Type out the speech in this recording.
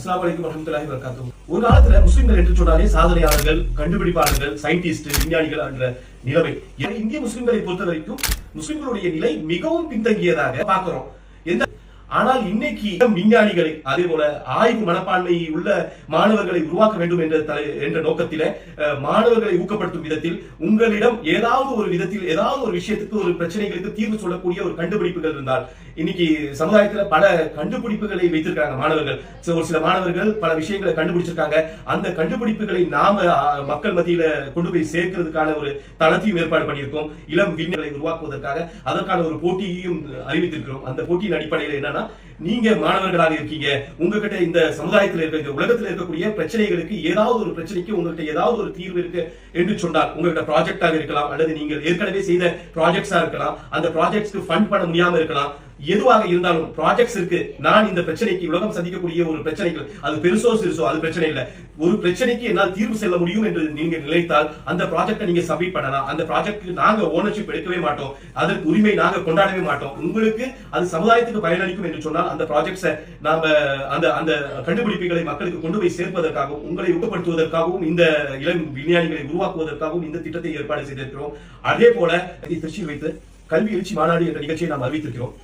அஸ்லாம் வலைக்கும் வரமத்துலாஹி வரகாத்தும் ஒரு காலத்துல முஸ்லிம்கள் என்று சொன்னாலே சாதனையாளர்கள் கண்டுபிடிப்பாளர்கள் சயின்டிஸ்ட் விஞ்ஞானிகள் என்ற நிலைமை. ஏன்னா, இந்திய முஸ்லிம்களை பொறுத்த வரைக்கும் முஸ்லிம்களுடைய நிலை மிகவும் பின்தங்கியதாக பார்க்கிறோம். எந்த ஆனால் இன்னைக்கு விஞ்ஞானிகளை அதே போல ஆய்வு மனப்பான்மை உள்ள மாணவர்களை உருவாக்க வேண்டும் என்ற தலை- என்ற நோக்கத்தில மாணவர்களை ஊக்கப்படுத்தும் விதத்தில் உங்களிடம் ஏதாவது ஒரு விதத்தில் ஏதாவது ஒரு விஷயத்துக்கு ஒரு பிரச்சனைகளுக்கு தீர்வு சொல்லக்கூடிய ஒரு கண்டுபிடிப்புகள் இருந்தால் இன்னைக்கு சமுதாயத்துல பல கண்டுபிடிப்புகளை வைத்திருக்காங்க மாணவர்கள். ஒரு சில மாணவர்கள் பல விஷயங்களை கண்டுபிடிச்சிருக்காங்க. அந்த கண்டுபிடிப்புகளை நாம மக்கள் மத்தியில கொண்டு போய் சேர்க்கிறதுக்கான ஒரு தளத்தையும் ஏற்பாடு பண்ணியிருக்கோம். இளம் விஞ்ஞானிகளை உருவாக்குவதற்காக. அதற்கான ஒரு போட்டியையும் அறிவித்திருக்கிறோம். அந்த போட்டியின் அடிப்படையில் என்னன்னா நீங்க மாணவர்களாக இருக்கீங்க. உங்ககிட்ட இந்த சமுதாயத்தில் இருக்க இந்த உலகத்தில் இருக்கக்கூடிய பிரச்சனைகளுக்கு ஏதாவது ஒரு பிரச்சனைக்கு உங்ககிட்ட ஏதாவது ஒரு தீர்வு இருக்கு என்று சொன்னால் உங்ககிட்ட ப்ராஜெக்டாக இருக்கலாம் அல்லது நீங்கள் ஏற்கனவே செய்த ப்ராஜெக்ட்ஸா இருக்கலாம் அந்த ப்ராஜெக்ட்ஸ்க்கு ஃபண்ட் பண்ண முடியாம இருக்கலாம். எதுவாக இருந்தாலும் ப்ராஜெக்ட்ஸ் இருக்கு. நான் இந்த பிரச்சனைக்கு உலகம் சந்திக்கக்கூடிய ஒரு பிரச்சனைகள் அது பெருசோ சிறுசோ அது பிரச்சனை இல்லை. ஒரு பிரச்சனைக்கு என்னால் தீர்வு செல்ல முடியும் என்று நீங்க நினைத்தால் அந்த ப்ராஜெக்டை நீங்க சப்மிட் பண்ணலாம். அந்த ப்ராஜெக்ட்டுக்கு நாங்க ஓனர்ஷிப் எடுக்கவே மாட்டோம். அதற்கு உரிமை நாங்க கொண்டாடவே மாட்டோம். உங்களுக்கு அது சமுதாயத்துக்கு பயனளிக்கும் என்று சொன்னால் அந்த ப்ராஜெக்ட்ஸை நாம அந்த அந்த கண்டுபிடிப்புகளை மக்களுக்கு கொண்டு போய் சேர்ப்பதற்காகவும் உங்களை ஊக்கப்படுத்துவதற்காகவும் இந்த இளம் விஞ்ஞானிகளை உருவாக்குவதற்காகவும் இந்த திட்டத்தை ஏற்பாடு செய்திருக்கிறோம். அதே போல திருச்சி திருச்சியில் வைத்து கல்வி எழுச்சி மாநாடு என்ற நிகழ்ச்சியை நாம் அறிவித்திருக்கிறோம்.